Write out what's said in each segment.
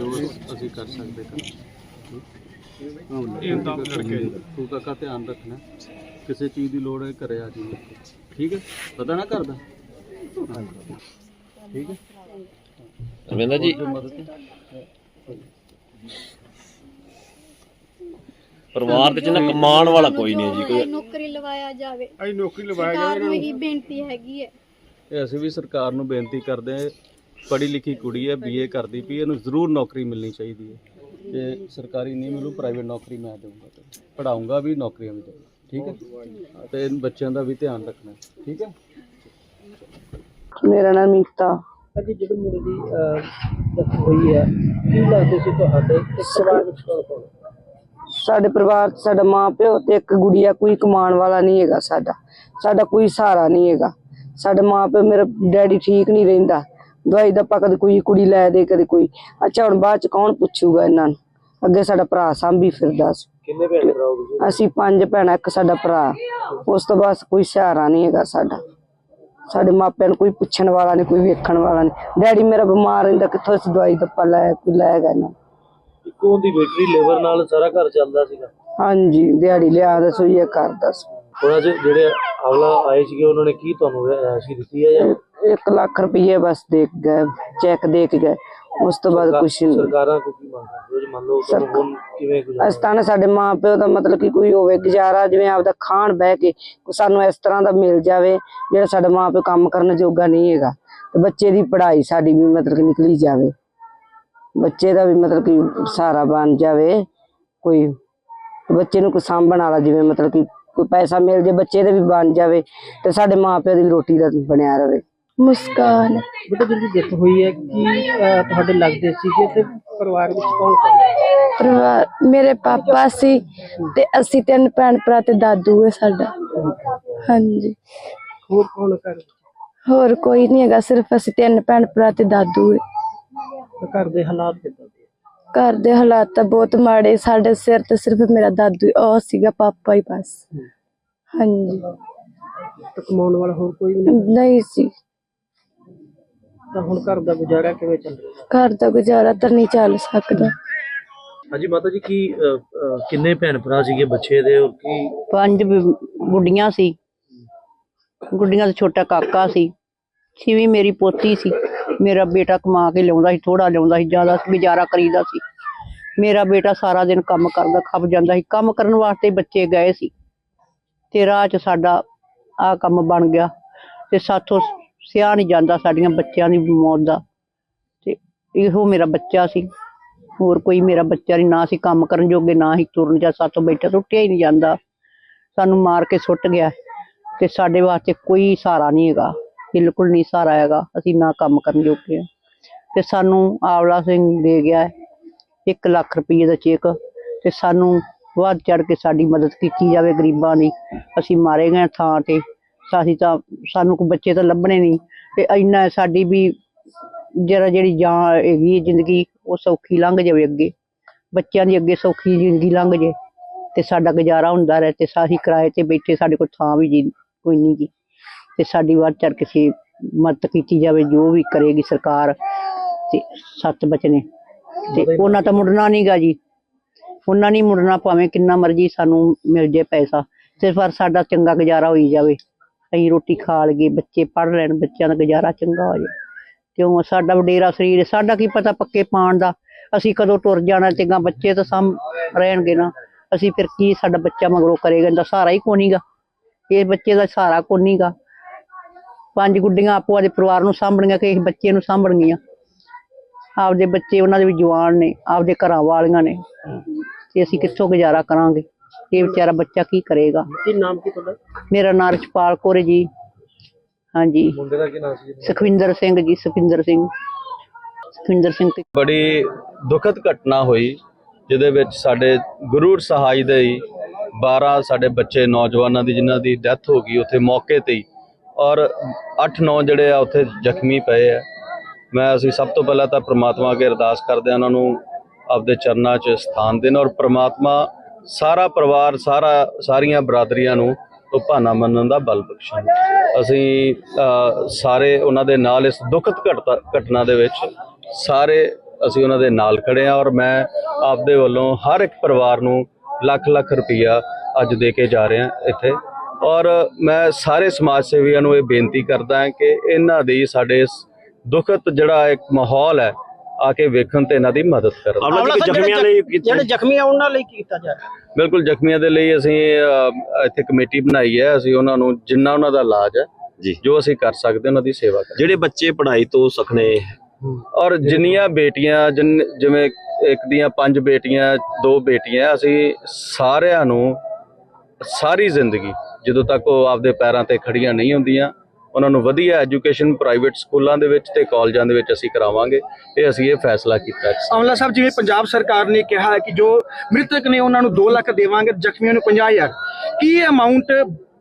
ਜੋ ਅਸੀਂ ਕਰ ਸਕਦੇ ਹਾਂ। ਤੂੰ ਕਾਕਾ ਧਿਆਨ ਰੱਖਣਾ। ਕਿਸੇ ਚੀਜ਼ ਦੀ ਲੋੜ ਹੈ ਘਰੇ ਆ ਜੀ ਠੀਕ ਹੈ? ਪਤਾ ਨਾ ਕਰਦਾ ਠੀਕ ਹੈ? ਰਵਿੰਦਰ ਜੀ। ਜੋ ਮਦਦ ਹੈ? ਪਰਿਵਾਰ ਦੇ ਚ ਨਾ ਕਮਾਉਣ ਵਾਲਾ ਕੋਈ ਨਹੀਂ ਹੈ ਜੀ ਕੋਈ ਨੌਕਰੀ ਲਵਾਇਆ ਜਾਵੇ। ਅਸੀਂ ਨੌਕਰੀ ਲਵਾਇਆ ਸਰਕਾਰ ਨੂੰ। ਇਹੀ ਬੇਨਤੀ ਹੈਗੀ ਹੈ। ਇਹ ਅਸੀਂ ਵੀ ਸਰਕਾਰ ਨੂੰ ਬੇਨਤੀ ਕਰਦੇ ਹਾਂ ਪੜ੍ਹੀ ਲਿਖੀ ਕੁੜੀ ਹੈ ਬੀਏ ਕਰਦੀ ਪਈ ਇਹਨੂੰ ਜ਼ਰੂਰ ਨੌਕਰੀ ਮਿਲਣੀ ਚਾਹੀਦੀ ਹੈ। ਜੇ ਸਰਕਾਰੀ ਨਹੀਂ ਮਿਲੂ ਪ੍ਰਾਈਵੇਟ ਨੌਕਰੀ ਮੈਂ ਦੇਵਾਂਗਾ ਪੜਾਉਂਗਾ ਵੀ ਨੌਕਰੀਆਂ ਵੀ ਦੇਵਾਂਗਾ ਠੀਕ ਹੈ? ਤੇ ਬੱਚਿਆਂ ਦਾ ਵੀ ਧਿਆਨ ਰੱਖਣਾ ਠੀਕ ਹੈ? ਮੇਰਾ ਨਾਮ ਮੀਤਾ ਅੱਜ ਜਿਹੜੇ ਮੁੰਡੇ ਦੀ ਡੈਥ ਹੋਈ ਹੈ ਕੀ ਲੱਗਦੇ ਸੀ ਤੁਹਾਡੇ ਤੇ ਪਰਿਵਾਰ ਵਿੱਚ ਕੌਣ ਸਾਡੇ ਪਰਿਵਾਰ ਸਾਡਾ ਮਾਂ ਪਿਓ ਤੇ ਇੱਕ ਗੁੜੀਆ ਕੋਈ ਕਮਾਉਣ ਵਾਲਾ ਨਹੀਂ ਹੈਗਾ ਸਾਡਾ। ਸਾਡਾ ਕੋਈ ਸਹਾਰਾ ਨਹੀਂ ਹੈਗਾ। ਸਾਡੇ ਮਾਂ ਪਿਓ ਮੇਰਾ ਡੈਡੀ ਠੀਕ ਨਹੀਂ ਰਹਿੰਦਾ। ਦਵਾਈ ਦਾ ਕਦੇ ਕੋਈ ਕੁੜੀ ਲੈ ਦੇ ਕਦੇ ਕੋਈ। ਅੱਛਾ ਹੁਣ ਬਾਅਦ ਚ ਕੌਣ ਪੁੱਛੂਗਾ ਇਹਨਾਂ ਨੂੰ? ਅੱਗੇ ਸਾਡਾ ਭਰਾ ਸਾਂਭੀ ਫਿਰਦਾ ਸੀ। ਕਿੰਨੇ ਭੈਣ ਭਰਾ ਹੋ ਤੁਸੀਂ? ਅਸੀਂ ਪੰਜ ਭੈਣਾਂ ਇੱਕ ਸਾਡਾ ਭਰਾ। ਉਸ ਤੋਂ ਬਾਅਦ ਕੋਈ ਸਹਾਰਾ ਨਹੀਂ ਹੈਗਾ ਸਾਡਾ। ਸਾਡੇ ਮਾਪਿਆਂ ਨੂੰ ਕੋਈ ਪੁੱਛਣ ਵਾਲਾ ਨਹੀਂ ਕੋਈ ਵੇਖਣ ਵਾਲਾ ਨਹੀਂ। ਡੈਡੀ ਮੇਰਾ ਬਿਮਾਰ ਰਹਿੰਦਾ ਕਿੱਥੋਂ ਅਸੀਂ ਦਵਾਈ ਦੱਪਾ ਲੈ ਕੋਈ ਲੈਗਾ ਨਾ? ਇੱਕੋ ਦੀ ਬੈਟਰੀ ਲੇਬਰ ਨਾਲ ਸਾਰਾ ਘਰ ਚੱਲਦਾ ਸੀਗਾ। ਹਾਂਜੀ ਦਿਹਾੜੀ ਲਿਆ ਦੱਸੋ ਇਹ ਕਰਦਾ ਸੀ। ਅੱਜ ਜਿਹੜੇ ਅਗਲਾ ਆਏ ਸੀਗੇ ਉਹਨਾਂ ਨੇ ਕੀ ਤੁਹਾਨੂੰ ਰਾਸ਼ੀ ਦਿੱਤੀ ਹੈ ਜਾਂ 1 ਲੱਖ ਰੁਪਏ ਬਸ ਦੇ ਕੇ ਗਏ ਚੈੱਕ ਦੇ ਕੇ ਗਏ ਉਸ ਤੋਂ ਬਾਅਦ ਕੁਛ ਨਹੀਂ ਸਰਕਾਰਾਂ ਕੋ ਕੀ ਮੰਗ ਕਰਦੇ ਹੋ ਜੇ ਮੰਨ ਲਓ ਤੁਹਾਨੂੰ ਹੁਣ ਕਿਵੇਂ ਗੁਜ਼ਾਰਾ ਅਸਤਾਨ ਸਾਡੇ ਮਾਂ ਪਿਓ ਦਾ ਮਤਲਬ ਕਿ ਕੋਈ ਹੋਵੇ ਗੁਜ਼ਾਰਾ ਜਿਵੇਂ ਆਪਦਾ ਖਾਣ ਬਹਿ ਕੇ ਕੋਈ ਸਾਨੂੰ ਇਸ ਤਰ੍ਹਾਂ ਦਾ ਮਿਲ ਜਾਵੇ ਜਿਹੜਾ ਸਾਡਾ ਮਾਂ ਪਿਓ ਕੰਮ ਕਰਨ ਜੋਗਾ ਨਹੀਂ ਹੈਗਾ ਤੇ ਬੱਚੇ ਦੀ ਪੜ੍ਹਾਈ ਸਾਡੀ ਵੀ ਮਤਲਬ ਕਿ ਨਿਕਲੀ ਜਾਵੇ ਬੱਚੇ ਦਾ ਵੀ ਮਤਲਬ ਕਿ ਸਹਾਰਾ ਬਣ ਜਾਵੇ ਕੋਈ ਬੱਚੇ ਨੂੰ ਕੋਈ ਸਾਂਭਣ ਵਾਲਾ ਜਿਵੇਂ ਮਤਲਬ ਕਿ ਕੋਈ ਪੈਸਾ ਮਿਲ ਜੇ ਬੱਚੇ ਦੇ ਵੀ ਬਣ ਜਾਵੇ ਤੇ ਸਾਡੇ ਮਾਂ ਪਿਓ ਦੀ ਵੀ ਰੋਟੀ ਦਾ ਬਣਿਆ ਰਵੇ ਮੁਸਕਾਨ। ਬੇਟਾ ਜਿਹੜੀ ਡੈਥ ਹੋਈ ਹੈ ਕੀ ਅਹ, ਤੁਹਾਡੇ ਲੱਗਦੇ ਸੀਗੇ ਤੇ ਪਰਿਵਾਰ ਵਿੱਚ ਕੌਣ ਕੌਣ ਹੈ? ਪਰਿਵਾਰ ਮੇਰੇ ਪਾਪਾ ਸੀ ਤੇ ਅਸੀਂ ਤਿੰਨ ਭੈਣ ਭਰਾ ਤੇ ਦਾਦੂ ਹੈ ਸਾਡਾ। ਹਾਂਜੀ। ਹੋਰ ਕੌਣ ਕਰ ਹੋਰ ਕੋਈ ਨਹੀਂ ਹੈਗਾ ਸਿਰਫ ਅਸੀਂ ਤਿੰਨ ਭੈਣ ਭਰਾ ਤੇ ਦਾਦੂ ਹੈ। ਘਰ ਦੇ ਹਾਲਾਤ ਕਿੱਦਾਂ ਦੇ? ਘਰ ਦੇ ਹਾਲਾਤ ਤਾਂ ਬਹੁਤ ਮਾੜੇ ਸਾਡੇ ਸਿਰ ਤੇ ਸਿਰਫ ਮੇਰਾ ਦਾਦੂ ਹੀ, ਉਹ ਸੀਗਾ ਪਾਪਾ ਹੀ ਬਸ। ਹਾਂਜੀ। ਤੇ ਕਮਾਉਣ ਵਾਲਾ ਹੋਰ ਕੋਈ ਵੀ ਨਹੀਂ? ਨਹੀਂ ਸੀ। ਤਾਂ ਹੁਣ ਘਰ ਦਾ ਗੁਜ਼ਾਰਾ ਕਿਵੇਂ ਚੱਲ ਰਿਹਾ? ਘਰ ਦਾ ਗੁਜ਼ਾਰਾ ਤਾਂ ਨਹੀਂ ਚੱਲ ਸਕਦਾ। ਹਾਂਜੀ ਮਾਤਾ ਜੀ ਕੀ ਅਹ, ਅਹ, ਕਿੰਨੇ ਭੈਣ ਭਰਾ ਸੀਗੇ ਬੱਚੇ ਦੇ ਔਰ ਕੀ? ਪੰਜ ਗੁੱਡੀਆਂ ਸੀ। ਗੁੱਡੀਆਂ ਦਾ ਛੋਟਾ ਕਾਕਾ ਸੀ। ਛੇਵੀਂ ਮੇਰੀ ਪੋਤੀ ਸੀ। ਮੇਰਾ ਬੇਟਾ ਕਮਾ ਕੇ ਲਿਆਉਂਦਾ ਸੀ ਥੋੜਾ ਲਿਆਉਂਦਾ ਸੀ ਜ਼ਿਆਦਾ ਗੁਜ਼ਾਰਾ ਕਰੀਦਾ ਸੀ। ਮੇਰਾ ਬੇਟਾ ਸਾਰਾ ਦਿਨ ਕੰਮ ਕਰਦਾ ਖੱਪ ਜਾਂਦਾ ਸੀ। ਕੰਮ ਕਰਨ ਵਾਸਤੇ ਬੱਚੇ ਗਏ ਸੀ। ਤੇ ਰਾਹ 'ਚ ਸਾਡਾ ਆ ਕੰਮ ਬਣ ਗਿਆ। ਤੇ ਸਾਥੋਂ ਸਿਆ ਨਹੀਂ ਜਾਂਦਾ ਸਾਡੀਆਂ ਬੱਚਿਆਂ ਦੀ ਮੌਤ ਦਾ। ਤੇ ਇਹੋ ਮੇਰਾ ਬੱਚਾ ਸੀ। ਹੋਰ ਕੋਈ ਮੇਰਾ ਬੱਚਾ ਨਹੀਂ, ਨਾ ਸੀ ਕੰਮ ਕਰਨ ਜੋਗੇ, ਨਾ ਹੀ ਤੁਰਨ ਜਾਂ ਸਾਥੋਂ ਬੈਠਾ ਤਾਂ ਹੀ ਨਹੀਂ ਜਾਂਦਾ। ਸਾਨੂੰ ਮਾਰ ਕੇ ਸੁੱਟ ਗਿਆ। ਤੇ ਸਾਡੇ ਵਾਸਤੇ ਕੋਈ ਸਹਾਰਾ ਨਹੀਂ ਹੈਗਾ। ਬਿਲਕੁਲ ਨਹੀਂ ਸਹਾਰਾ ਹੈਗਾ। ਅਸੀਂ ਨਾ ਕੰਮ ਕਰਨ ਜੋਗੇ ਹਾਂ। ਤੇ ਸਾਨੂੰ ਆਵਲਾ ਸਿੰਘ ਦੇ ਗਿਆ 1 ਲੱਖ ਰੁਪਏ ਦਾ ਚੈੱਕ। ਤੇ ਸਾਨੂੰ ਵੱਧ ਚੜ ਕੇ ਸਾਡੀ ਮਦਦ ਕੀਤੀ ਜਾਵੇ। ਗਰੀਬਾਂ ਦੀ ਅਸੀਂ ਮਾਰੇ ਗਏ ਥਾਂ ਤੇ। ਸਾਡੀ ਤਾਂ ਸਾਨੂੰ ਕੋਈ ਬੱਚੇ ਤਾਂ ਲੱਭਣੇ ਨਹੀਂ। ਤੇ ਇੰਨਾ ਸਾਡੀ ਵੀ ਜਰਾ ਜਿਹੜੀ ਜਾਨ ਹੈਗੀ ਹੈ ਜ਼ਿੰਦਗੀ ਉਹ ਸੌਖੀ ਲੰਘ ਜਾਵੇ ਅੱਗੇ। ਬੱਚਿਆਂ ਦੀ ਅੱਗੇ ਸੌਖੀ ਜ਼ਿੰਦਗੀ ਲੰਘ ਜੇ ਤੇ ਸਾਡਾ ਗੁਜ਼ਾਰਾ ਹੁੰਦਾ ਰਹੇ ਤੇ ਸਾਹੀ ਕਿਰਾਏ ਤੇ ਬੈਠੇ ਸਾਡੇ ਕੋਲ ਥਾਂ ਵੀ ਜੀ ਕੋਈ ਨਹੀਂ ਗੀ ਤੇ ਸਾਡੀ ਵੱਧ ਚੜ ਕਿਸੇ ਮਦਦ ਕੀਤੀ ਜਾਵੇ ਜੋ ਵੀ ਕਰੇਗੀ ਸਰਕਾਰ ਤੇ ਸੱਤ ਬਚਨੇ। ਤੇ ਉਹਨਾਂ ਤਾਂ ਮੁੜਨਾ ਨਹੀਂਗਾ ਜੀ। ਉਹਨਾਂ ਨਹੀਂ ਮੁੜਨਾ ਭਾਵੇਂ ਕਿੰਨਾ ਮਰਜ਼ੀ ਸਾਨੂੰ ਮਿਲ ਜੇ ਪੈਸਾ। ਸਿਰਫ ਪਰ ਸਾਡਾ ਚੰਗਾ ਗੁਜ਼ਾਰਾ ਹੋਈ ਜਾਵੇ। ਅਸੀਂ ਰੋਟੀ ਖਾ ਲਈਏ, ਬੱਚੇ ਪੜ੍ਹ ਲੈਣ, ਬੱਚਿਆਂ ਦਾ ਗੁਜ਼ਾਰਾ ਚੰਗਾ ਹੋ ਜਾਏ। ਕਿਉਂ? ਸਾਡਾ ਵਡੇਰਾ ਸਰੀਰ ਸਾਡਾ ਕੀ ਪਤਾ ਪੱਕੇ ਪਾਣ ਦਾ? ਅਸੀਂ ਕਦੋਂ ਟੁਰ ਜਾਣਾ ਤੇ ਗਾਂ ਬੱਚੇ ਤਾਂ ਸਾਂਭ ਰਹਿਣਗੇ ਨਾ। ਅਸੀਂ ਫਿਰ ਕੀ ਸਾਡਾ ਬੱਚਾ ਮਗਰੋਂ ਕਰੇਗਾ? ਇਹਦਾ ਸਹਾਰਾ ਹੀ ਕੋਨੀਗਾ ਇਹ ਬੱਚੇ ਦਾ ਸਹਾਰਾ ਕੋਨੀਗਾ ਪੰਜ ਗੁੱਡੀਆਂ ਆਪੋ ਆਦੇ ਪਰਿਵਾਰ ਨੂੰ ਸਾਂਭਣਗੀਆਂ ਕਿ ਇਸ ਬੱਚੇ ਨੂੰ ਸਾਂਭਣਗੀਆਂ? ਆਪਦੇ ਬੱਚੇ ਉਹਨਾਂ ਦੇ ਵੀ ਜਵਾਨ ਨੇ, ਆਪਦੇ ਘਰਾਂ ਵਾਲੀਆਂ ਨੇ। ਤੇ ਅਸੀਂ ਕਿੱਥੋਂ ਗੁਜ਼ਾਰਾ ਕਰਾਂਗੇ? ਇਹ ਵਿਚਾਰਾ ਬੱਚਾ ਕੀ ਕਰੇਗਾ? ਕੀ ਨਾਮ ਕੀ ਤੁਹਾਡਾ? ਮੇਰਾ ਨਾਂ ਰਛਪਾਲ ਕੌਰ ਹੈ ਜੀ। ਹਾਂਜੀ। ਮੁੰਡੇ ਦਾ ਕੀ ਨਾਮ ਸੀ ਸੁਖਵਿੰਦਰ ਸਿੰਘ ਜੀ ਸੁਖਵਿੰਦਰ ਸਿੰਘ। ਸੁਖਵਿੰਦਰ ਸਿੰਘ ਤੇ ਬੜੀ ਦੁਖਦ ਘਟਨਾ ਹੋਈ ਜਿਹਦੇ ਵਿੱਚ ਸਾਡੇ ਗੁਰੂ ਸਹਾਈ ਦੇ ਹੀ 12 ਸਾਡੇ ਬੱਚੇ ਨੌਜਵਾਨਾਂ ਦੀ ਜਿਨ੍ਹਾਂ ਦੀ ਡੈਥ ਹੋ ਗਈ ਉੱਥੇ ਮੌਕੇ ਤੇ ਹੀ। ਔਰ 8-9 ਜਿਹੜੇ ਆ ਉੱਥੇ ਜ਼ਖਮੀ ਪਏ ਆ। ਮੈਂ ਅਸੀਂ ਸਭ ਤੋਂ ਪਹਿਲਾਂ ਤਾਂ ਪ੍ਰਮਾਤਮਾ ਅੱਗੇ ਅਰਦਾਸ ਕਰਦੇ ਹਾਂ ਉਹਨਾਂ ਨੂੰ ਆਪਦੇ ਚਰਨਾਂ 'ਚ ਸਥਾਨ ਦੇਣ ਔਰ ਪ੍ਰਮਾਤਮਾ ਸਾਰਾ ਪਰਿਵਾਰ, ਸਾਰਾ, ਸਾਰੀਆਂ ਬਰਾਦਰੀਆਂ ਨੂੰ ਉਹ ਭਾਣਾ ਮੰਨਣ ਦਾ ਬਲ ਬਖਸ਼ਣ ਅਸੀਂ ਸਾਰੇ ਉਹਨਾਂ ਦੇ ਨਾਲ ਇਸ ਦੁਖਦ ਘਟਤਾ- ਘਟਨਾ ਦੇ ਵਿੱਚ ਸਾਰੇ ਅਸੀਂ ਉਹਨਾਂ ਦੇ ਨਾਲ ਖੜੇ ਆ ਔਰ ਮੈਂ ਆਪਦੇ ਵੱਲੋਂ ਹਰ ਇੱਕ ਪਰਿਵਾਰ ਨੂੰ ਲੱਖ ਲੱਖ ਰੁਪਈਆ ਅੱਜ ਦੇ ਕੇ ਜਾ ਰਿਹਾ ਇੱਥੇ। ਔਰ ਮੈਂ ਸਾਰੇ ਸਮਾਜ ਸੇਵੀਆਂ ਨੂੰ ਇਹ ਬੇਨਤੀ ਕਰਦਾ ਹਾਂ ਕਿ ਇਹਨਾਂ ਦੀ ਸਾਡੇ ਇਸ ਦੁਖਤ ਜਿਹੜਾ ਇੱਕ ਮਾਹੌਲ ਹੈ ਆ ਕੇ ਵੇਖਣ ਤੇ ਇਹਨਾਂ ਦੀ ਮਦਦ ਕਰਨ। ਕਿ ਜ਼ਖਮੀਆਂ ਲਈ ਜਿਹੜੇ ਜ਼ਖਮੀ ਆ ਉਹਨਾਂ ਲਈ ਕੀਤਾ ਜਾ ਰਿਹਾ। ਬਿਲਕੁਲ ਜ਼ਖਮੀਆਂ ਦੇ ਲਈ ਅਸੀਂ ਇੱਥੇ ਕਮੇਟੀ ਬਣਾਈ ਹੈ। ਅਸੀਂ ਉਹਨਾਂ ਨੂੰ ਜਿੰਨਾ ਉਹਨਾਂ ਦਾ ਇਲਾਜ ਹੈ ਜੀ। ਜੋ ਅਸੀਂ ਕਰ ਸਕਦੇ ਉਹਨਾਂ ਦੀ ਸੇਵਾ ਕਰਾਂਗੇ। ਜਿਹੜੇ ਬੱਚੇ ਪੜ੍ਹਾਈ ਤੋਂ ਸਖਣੇ ਔਰ ਜਿੰਨੀਆਂ ਬੇਟੀਆਂ ਜਿਵੇਂ ਇੱਕ ਦੀਆਂ ਪੰਜ ਬੇਟੀਆਂ ਦੋ ਬੇਟੀਆਂ ਅਸੀਂ ਸਾਰਿਆਂ ਨੂੰ ਸਾਰੀ ਜ਼ਿੰਦਗੀ ਜਦੋਂ ਤੱਕ ਉਹ ਆਪਦੇ ਪੈਰਾਂ ਤੇ ਖੜੀਆਂ ਨਹੀਂ ਹੁੰਦੀਆਂ ਉਹਨਾਂ ਨੂੰ ਵਧੀਆ ਐਜੂਕੇਸ਼ਨ ਪ੍ਰਾਈਵੇਟ ਸਕੂਲਾਂ ਦੇ ਵਿੱਚ ਤੇ ਕਾਲਜਾਂ ਦੇ ਵਿੱਚ ਅਸੀਂ ਕਰਾਵਾਂਗੇ। ਇਹ ਅਸੀਂ ਇਹ ਫੈਸਲਾ ਕੀਤਾ ਹੈ। ਆਮਲਾ ਸਾਹਿਬ ਜਿਵੇਂ ਪੰਜਾਬ ਸਰਕਾਰ ਨੇ ਕਿਹਾ ਹੈ ਕਿ ਜੋ ਮ੍ਰਿਤਕ ਨੇ ਉਹਨਾਂ ਨੂੰ 2 ਲੱਖ ਦੇਵਾਂਗੇ ਜ਼ਖਮੀਆਂ ਨੂੰ 50000 ਕੀ ਇਹ ਅਮਾਉਂਟ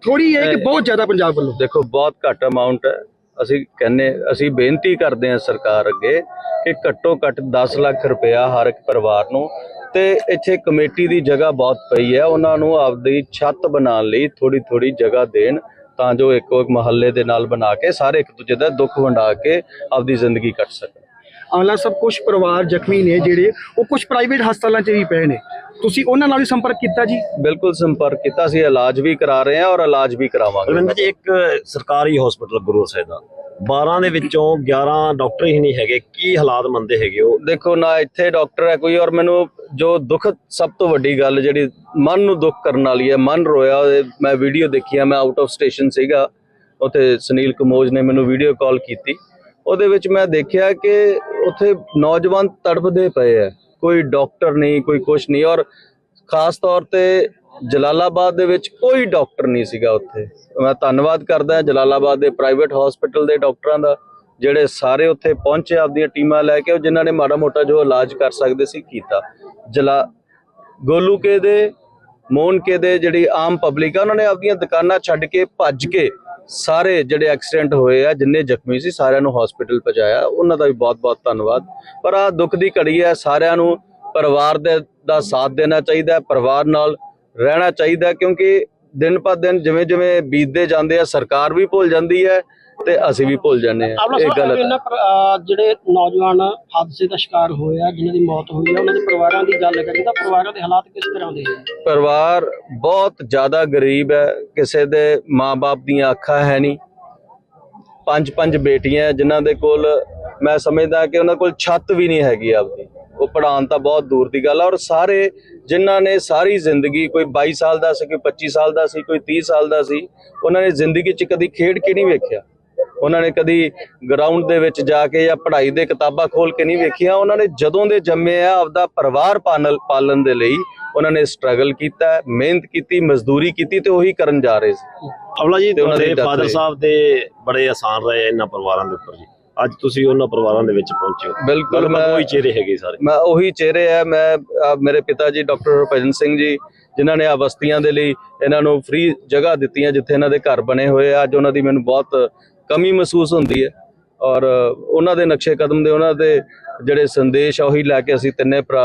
ਥੋੜੀ ਹੈ ਕਿ ਬਹੁਤ ਜ਼ਿਆਦਾ ਪੰਜਾਬ ਵੱਲੋਂ? ਦੇਖੋ ਬਹੁਤ ਘੱਟ ਅਮਾਉਂਟ ਹੈ। ਅਸੀਂ ਕਹਿੰਨੇ ਅਸੀਂ ਬੇਨਤੀ ਕਰਦੇ ਹਾਂ ਸਰਕਾਰ ਅੱਗੇ ਕਿ ਘੱਟੋ ਘੱਟ 10 ਲੱਖ ਰੁਪਇਆ ਹਰ ਇੱਕ ਪਰਿਵਾਰ ਨੂੰ ਤੇ ਇੱਥੇ ਕਮੇਟੀ ਦੀ ਜਗ੍ਹਾ ਬਹੁਤ ਪਈ ਹੈ। ਉਹਨਾਂ ਨੂੰ ਆਪਦੀ ਛੱਤ ਬਣਾਉਣ ਲਈ ਥੋੜੀ ਥੋੜੀ ਜਗ੍ਹਾ ਦੇਣ। ਤਾਂ ਜੋ ਇੱਕੋ ਇੱਕ ਮਹੱਲੇ ਦੇ ਨਾਲ ਬਣਾ ਕੇ ਸਾਰੇ ਇੱਕ ਦੂਜੇ ਦਾ ਦੁੱਖ ਵੰਡਾ ਕੇ ਆਪਦੀ ਜ਼ਿੰਦਗੀ ਕੱਟ ਸਕਣ। ਆਮਲਾ ਸਾਹਿਬ ਕੁਝ ਪਰਿਵਾਰ ਜ਼ਖਮੀ ਨੇ ਜਿਹੜੇ ਉਹ ਕੁਝ ਪ੍ਰਾਈਵੇਟ ਹਸਪਤਾਲਾਂ 'ਚ ਵੀ ਪਏ ਨੇ। ਤੁਸੀਂ ਉਹਨਾਂ ਨਾਲ ਵੀ ਸੰਪਰਕ ਕੀਤਾ ਜੀ? ਬਿਲਕੁਲ ਸੰਪਰਕ ਕੀਤਾ ਸੀ ਇਲਾਜ ਵੀ ਕਰਾ ਰਹੇ ਹਾਂ ਔਰ ਇਲਾਜ ਵੀ ਕਰਾਵਾਂਗੇ। ਰਵਿੰਦਰ ਜੀ ਇੱਕ ਸਰਕਾਰੀ ਹਸਪੀਟਲ ਗੁਰੂ ਸਾਹਿਬ ਦਾ। 12 ਦੇ ਵਿੱਚੋਂ 11 ਡਾਕਟਰ ਹੀ ਨਹੀਂ ਹੈਗੇ। ਕੀ ਹਾਲਾਤ ਮੰਦੇ ਹੈਗੇ ਉਹ? ਦੇਖੋ, ਨਾ ਇੱਥੇ ਡਾਕਟਰ ਹੈ ਕੋਈ, ਔਰ ਮੈਨੂੰ ਜੋ ਦੁੱਖ ਸਭ ਤੋਂ ਵੱਡੀ ਗੱਲ ਜਿਹੜੀ ਮਨ ਨੂੰ ਦੁੱਖ ਕਰਨ ਵਾਲੀ ਹੈ, ਮਨ ਰੋਇਆ ਉਹਦੇ- ਮੈਂ ਵੀਡੀਓ ਦੇਖੀ ਆ ਮੈਂ ਆਊਟ ਆਫ ਸਟੇਸ਼ਨ ਸੀਗਾ। ਉੱਥੇ ਸੁਨੀਲ ਕਮੋਜ ਨੇ ਮੈਨੂੰ ਵੀਡੀਓ ਕਾਲ ਕੀਤੀ। ਉਹਦੇ ਵਿੱਚ ਮੈਂ ਦੇਖਿਆ ਕਿ ਉੱਥੇ ਨੌਜਵਾਨ ਤੜਪਦੇ ਪਏ ਆ ਕੋਈ ਡਾਕਟਰ ਨਹੀਂ, ਕੋਈ ਕੁਛ ਨਹੀਂ, ਔਰ ਖਾਸ ਤੌਰ ਤੇ ਜਲਾਲਾਬਾਦ ਦੇ ਵਿੱਚ ਕੋਈ ਡਾਕਟਰ ਨਹੀਂ ਸੀਗਾ ਉੱਥੇ। ਮੈਂ ਧੰਨਵਾਦ ਕਰਦਾ ਜਲਾਲਾਬਾਦ ਦੇ ਪ੍ਰਾਈਵੇਟ ਹਸਪੀਟਲ ਦੇ ਡਾਕਟਰਾਂ ਦਾ, ਜਿਹੜੇ ਸਾਰੇ ਉੱਥੇ ਪਹੁੰਚੇ, ਆਪਦੀਆਂ ਟੀਮਾਂ ਲੈ ਕੇ ਉਹ ਜਿਨ੍ਹਾਂ ਨੇ ਮਾੜਾ ਮੋਟਾ ਜੋ ਇਲਾਜ ਕਰ ਸਕਦੇ ਸੀ, ਕੀਤਾ। ਜਲਾ, ਗੋਲੂਕੇ ਦੇ, ਮੋਨਕੇ ਦੇ ਜਿਹੜੀ ਆਮ ਪਬਲਿਕ ਆ, ਉਹਨਾਂ ਨੇ ਆਪਦੀਆਂ ਦੁਕਾਨਾਂ ਛੱਡ ਕੇ, ਭੱਜ ਕੇ ਸਾਰੇ ਜਿਹੜੇ ਐਕਸੀਡੈਂਟ ਹੋਏ ਆ, ਜਿੰਨੇ ਜ਼ਖਮੀ ਸੀ, ਸਾਰਿਆਂ ਨੂੰ ਹਸਪੀਟਲ ਪਹੁੰਚਾਇਆ। ਉਹਨਾਂ ਦਾ ਵੀ ਬਹੁਤ-ਬਹੁਤ ਧੰਨਵਾਦ। ਪਰ ਆ ਦੁੱਖ ਦੀ ਘੜੀ ਹੈ, ਸਾਰਿਆਂ ਨੂੰ ਪਰਿਵਾਰ ਦੇ, ਦਾ ਸਾਥ ਦੇਣਾ ਚਾਹੀਦਾ ਹੈ, ਪਰਿਵਾਰ ਨਾਲ ਰਹਿਣਾ ਚਾਹੀਦਾ ਕਿਉਂਕਿ ਦਿਨ ਪਰ ਦਿਨ ਜਿਵੇਂ ਜਿਵੇਂ ਬੀਤਦੇ ਜਾਂਦੇ ਆ ਸਰਕਾਰ ਵੀ ਭੁੱਲ ਜਾਂਦੀ ਹੈ ਤੇ ਅਸੀਂ ਵੀ ਭੁੱਲ ਜਾਂਦੇ ਆ ਇਹ ਅਹ ਜਿਹੜੇ ਨੌਜਵਾਨ ਹਾਦਸੇ ਦਾ ਸ਼ਿਕਾਰ ਹੋਏ ਆ ਜਿਨ੍ਹਾਂ ਦੀ ਮੌਤ ਹੋਈ ਆ ਉਹਨਾਂ ਦੇ ਪਰਿਵਾਰਾਂ ਦੀ ਗੱਲ ਕਰੀਏ ਤਾਂ ਪਰਿਵਾਰਾਂ ਦੇ ਹਾਲਾਤ ਕਿਸ ਤਰ੍ਹਾਂ ਦੇ ਆ? ਪਰਿਵਾਰ ਬਹੁਤ ਜ਼ਿਆਦਾ ਗਰੀਬ ਹੈ ਕਿਸੇ ਦੇ ਮਾਪੇ ਦੀਆਂ ਅੱਖਾਂ ਹੈ ਨਹੀਂ। ਪੰਜ ਪੰਜ ਬੇਟੀਆਂ ਜਿਨ੍ਹਾਂ ਦੇ ਕੋਲ ਮੈਂ ਸਮਝਦਾ ਕਿ ਉਹਨਾਂ ਕੋਲ ਛੱਤ ਵੀ ਨਹੀਂ ਹੈਗੀ ਆਪਦੀ। ਉਹ ਪੜਾਉਣ ਤਾਂ ਬਹੁਤ ਦੂਰ ਦੀ ਗੱਲ ਹੈ ਔਰ ਸਾਰੇ ਜਿਨ੍ਹਾਂ ਨੇ ਸਾਰੀ ਜ਼ਿੰਦਗੀ ਕੋਈ 22 ਸਾਲ ਦਾ ਸੀ ਕੋਈ 25 ਸਾਲ ਦਾ ਸੀ ਕੋਈ 30 ਸਾਲ ਦਾ ਸੀ ਉਹਨਾਂ ਨੇ ਜ਼ਿੰਦਗੀ 'ਚ ਕਦੀ ਖੇਡ ਕੇ ਨਹੀਂ ਵੇਖਿਆ। ਉਹਨਾਂ ਨੇ ਕਦੀ ਗਰਾਊਂਡ ਦੇ ਵਿੱਚ ਜਾ ਕੇ ਜਾਂ ਪੜ੍ਹਾਈ ਦੇ ਕਿਤਾਬਾਂ ਖੋਲ ਕੇ ਨਹੀਂ ਵੇਖੀਆਂ। ਉਹਨਾਂ ਨੇ ਜਦੋਂ ਦੇ ਜੰਮੇ ਆ ਆਪਦਾ ਪਰਿਵਾਰ ਪਾਲਣ ਪਾਲਣ ਦੇ ਲਈ ਉਹਨਾਂ ਨੇ ਸਟਰਗਲ ਕੀਤਾ ਮਿਹਨਤ ਕੀਤੀ ਮਜ਼ਦੂਰੀ ਕੀਤੀ ਤੇ ਉਹੀ ਕਰਨ ਜਾ ਰਹੇ ਸੀ। ਅਵਲਾ ਜੀ ਤੇ ਉਹਨਾਂ ਦੀ ਫਾਦਰ। ਸਾਹਿਬ ਦੇ ਬੜੇ ਆਸਾਨ ਰਹੇ ਇਹਨਾਂ ਪਰਿਵਾਰਾਂ ਦੇ ਉੱਪਰ ਜੀ। ਅੱਜ ਤੁਸੀਂ ਉਹਨਾਂ ਪਰਿਵਾਰਾਂ ਦੇ ਵਿੱਚ ਪਹੁੰਚੇ ਹੋ। ਬਿਲਕੁਲ ਮੈਂ ਉਹੀ ਚਿਹਰੇ ਹੈਗੇ ਸਾਰੇ। ਮੈਂ ਉਹੀ ਚਿਹਰੇ ਆ ਮੈਂ ਮੇਰੇ ਪਿਤਾ ਜੀ ਡਾਕਟਰ ਹਰਭਜਨ ਸਿੰਘ ਜੀ ਜਿਨ੍ਹਾਂ ਨੇ ਆ ਬਸਤੀਆਂ ਦੇ ਲਈ ਇਹਨਾਂ ਨੂੰ ਫ੍ਰੀ ਜਗ੍ਹਾ ਦਿੱਤੀਆਂ ਜਿੱਥੇ ਇਹਨਾਂ ਦੇ ਘਰ ਬਣੇ ਹੋਏ ਆ। ਅੱਜ ਉਹਨਾਂ ਦੀ ਮੈਨੂੰ ਬਹੁਤ ਕਮੀ ਮਹਿਸੂਸ ਹੁੰਦੀ ਹੈ। ਔਰ ਉਹਨਾਂ ਦੇ ਨਕਸ਼ੇ ਕਦਮ ਦੇ ਉਹਨਾਂ ਦੇ ਜਿਹੜੇ ਸੰਦੇਸ਼ ਆ ਉਹੀ ਲੈ ਕੇ ਅਸੀਂ ਤਿੰਨੇ ਭਰਾ